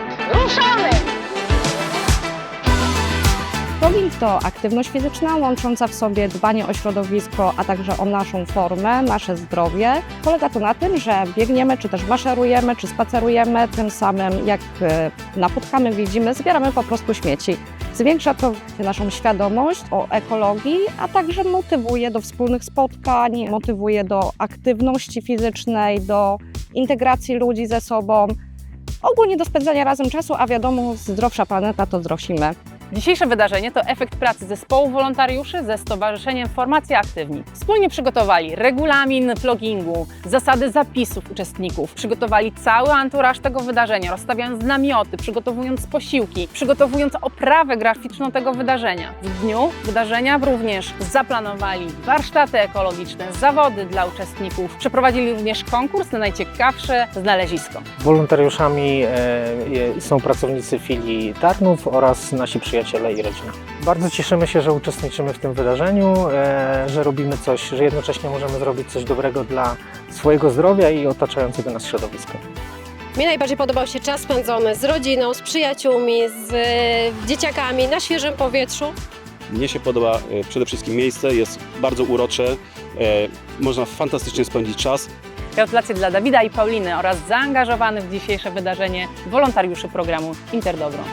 tak! Ruszamy! Jogging to aktywność fizyczna łącząca w sobie dbanie o środowisko, a także o naszą formę, nasze zdrowie. Polega to na tym, że biegniemy, czy też maszerujemy, czy spacerujemy, tym samym jak e, napotkamy, widzimy, zbieramy po prostu śmieci. Zwiększa to naszą świadomość o ekologii, a także motywuje do wspólnych spotkań, motywuje do aktywności fizycznej, do integracji ludzi ze sobą ogólnie do spędzania razem czasu, a wiadomo, zdrowsza planeta to zdrowsi. Dzisiejsze wydarzenie to efekt pracy zespołu wolontariuszy ze Stowarzyszeniem Formacji Aktywni. Wspólnie przygotowali regulamin vlogingu, zasady zapisów uczestników, przygotowali cały anturaż tego wydarzenia, rozstawiając namioty, przygotowując posiłki, przygotowując oprawę graficzną tego wydarzenia. W dniu wydarzenia również zaplanowali warsztaty ekologiczne, zawody dla uczestników, przeprowadzili również konkurs na najciekawsze znalezisko. Wolontariuszami e, są pracownicy filii Tarnów oraz nasi przyjaciele i rodzina. Bardzo cieszymy się, że uczestniczymy w tym wydarzeniu, e, że robimy coś, że jednocześnie możemy zrobić coś dobrego dla swojego zdrowia i otaczającego nas środowiska. Mnie najbardziej podobał się czas spędzony z rodziną, z przyjaciółmi, z e, dzieciakami na świeżym powietrzu. Mnie się podoba e, przede wszystkim miejsce, jest bardzo urocze, można fantastycznie spędzić czas. Gratulacje dla Dawida i Pauliny oraz zaangażowanych w dzisiejsze wydarzenie wolontariuszy programu Interdobro.